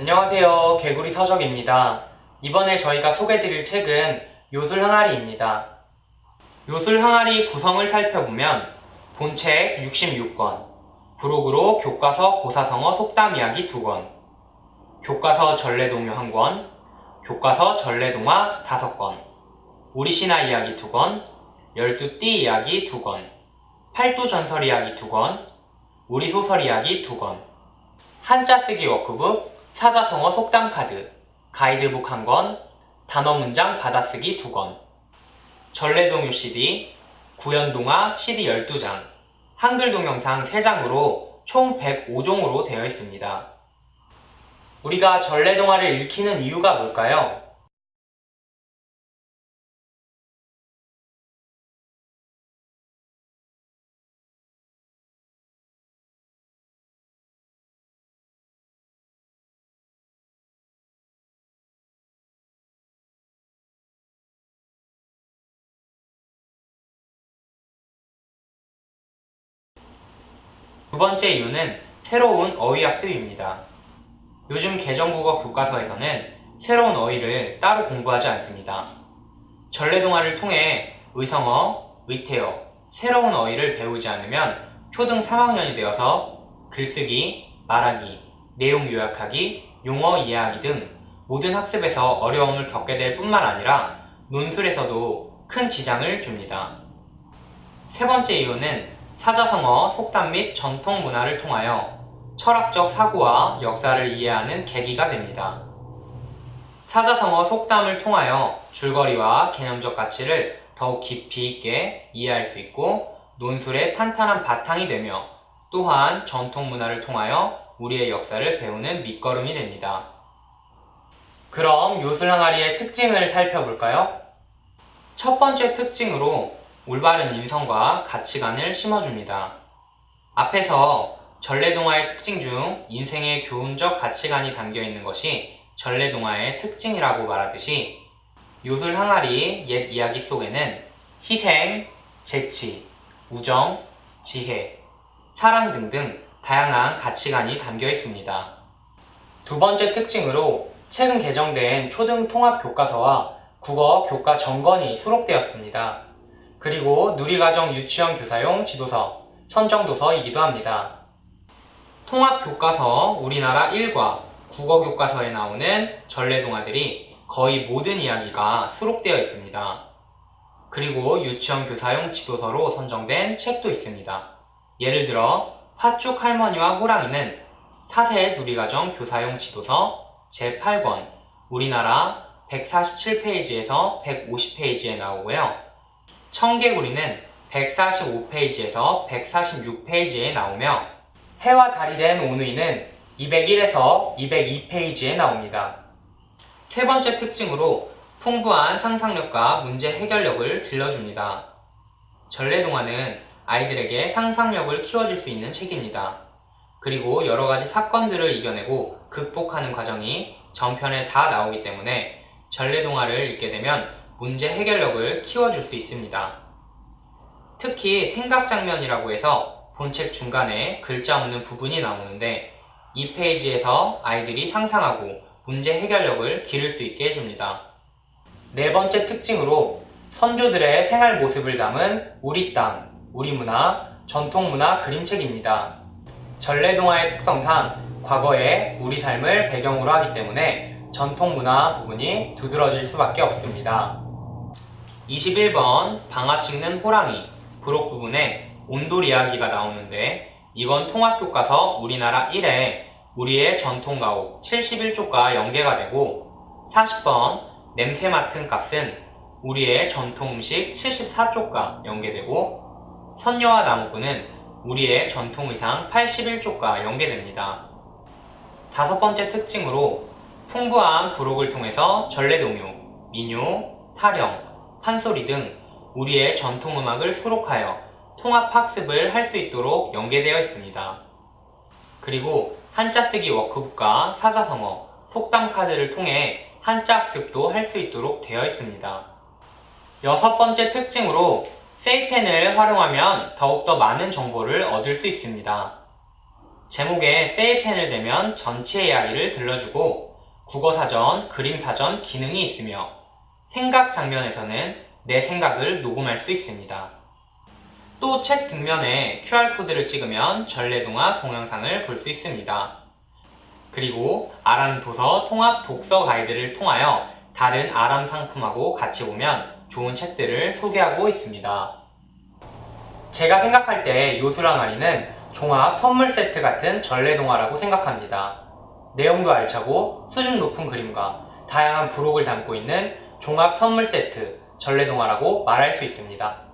안녕하세요. 개구리 서적입니다. 이번에 저희가 소개드릴 책은 요술 항아리입니다. 요술 항아리 구성을 살펴보면 본책 66권, 부록으로 교과서 고사성어 속담 이야기 2권, 교과서 전래동요 1권, 교과서 전래동화 5권, 우리 신화 이야기 2권, 열두띠 이야기 2권, 팔도 전설 이야기 2권, 우리 소설 이야기 2권, 한자 쓰기 워크북, 사자성어 속담 카드, 가이드북 1권, 단어 문장 받아쓰기 2권, 전래동요 CD, 구연동화 CD 12장, 한글 동영상 3장으로 총 105종으로 되어 있습니다. 우리가 전래동화를 읽히는 이유가 뭘까요? 번째 이유는 새로운 어휘 학습입니다. 요즘 개정국어 교과서에서는 새로운 어휘를 따로 공부하지 않습니다. 전래동화를 통해 의성어, 의태어, 새로운 어휘를 배우지 않으면 초등 3학년이 되어서 글쓰기, 말하기, 내용 요약하기, 용어 이해하기 등 모든 학습에서 어려움을 겪게 될 뿐만 아니라 논술에서도 큰 지장을 줍니다. 세 번째 이유는 사자성어, 속담 및 전통 문화를 통하여 철학적 사고와 역사를 이해하는 계기가 됩니다. 사자성어, 속담을 통하여 줄거리와 개념적 가치를 더욱 깊이 있게 이해할 수 있고 논술의 탄탄한 바탕이 되며 또한 전통 문화를 통하여 우리의 역사를 배우는 밑거름이 됩니다. 그럼 요술항아리의 특징을 살펴볼까요? 첫 번째 특징으로 올바른 인성과 가치관을 심어줍니다. 앞에서 전래동화의 특징 중 인생의 교훈적 가치관이 담겨 있는 것이 전래동화의 특징이라고 말하듯이 요술 항아리 옛 이야기 속에는 희생, 재치, 우정, 지혜, 사랑 등등 다양한 가치관이 담겨 있습니다. 두 번째 특징으로 최근 개정된 초등 통합 교과서와 국어 교과 정건이 수록되었습니다. 그리고 누리과정 유치원 교사용 지도서, 선정도서이기도 합니다. 통합교과서 우리나라 1과 국어교과서에 나오는 전래동화들이 거의 모든 이야기가 수록되어 있습니다. 그리고 유치원 교사용 지도서로 선정된 책도 있습니다. 예를 들어 화축 할머니와 호랑이는 타세 누리과정 교사용 지도서 제8권 우리나라 147페이지에서 150페이지에 나오고요. 청개구리는 145페이지에서 146페이지에 나오며 해와 달이 된 오누이는 201에서 202페이지에 나옵니다. 세 번째 특징으로 풍부한 상상력과 문제 해결력을 길러줍니다. 전래동화는 아이들에게 상상력을 키워줄 수 있는 책입니다. 그리고 여러 가지 사건들을 이겨내고 극복하는 과정이 전편에 다 나오기 때문에 전래동화를 읽게 되면 문제 해결력을 키워줄 수 있습니다. 특히 생각 장면이라고 해서 본책 중간에 글자 없는 부분이 나오는데 이 페이지에서 아이들이 상상하고 문제 해결력을 기를 수 있게 해줍니다. 네 번째 특징으로 선조들의 생활 모습을 담은 우리 땅, 우리 문화, 전통 문화 그림책입니다. 전래동화의 특성상 과거의 우리 삶을 배경으로 하기 때문에 전통 문화 부분이 두드러질 수밖에 없습니다. 21번 방아 찍는 호랑이 부록 부분에 온돌 이야기가 나오는데 이건 통합교과서 우리나라 1회 우리의 전통가옥 71쪽과 연계가 되고 40번 냄새 맡은 값은 우리의 전통 음식 74쪽과 연계되고 선녀와 나무꾼은 우리의 전통 의상 81쪽과 연계됩니다. 다섯 번째 특징으로 풍부한 부록을 통해서 전래동요, 민요, 타령, 판소리 등 우리의 전통 음악을 수록하여 통합 학습을 할 수 있도록 연계되어 있습니다. 그리고 한자 쓰기 워크북과 사자성어, 속담 카드를 통해 한자 학습도 할 수 있도록 되어 있습니다. 여섯 번째 특징으로 세이펜을 활용하면 더욱더 많은 정보를 얻을 수 있습니다. 제목에 세이펜을 대면 전체 이야기를 들려주고 국어사전, 그림사전 기능이 있으며 생각 장면에서는 내 생각을 녹음할 수 있습니다. 또 책 뒷면에 QR코드를 찍으면 전래동화 동영상을 볼 수 있습니다. 그리고 아람 도서 통합 독서 가이드를 통하여 다른 아람 상품하고 같이 보면 좋은 책들을 소개하고 있습니다. 제가 생각할 때 요술항아리는 종합 선물 세트 같은 전래동화라고 생각합니다. 내용도 알차고 수준 높은 그림과 다양한 부록을 담고 있는 종합 선물 세트 전래동화라고 말할 수 있습니다.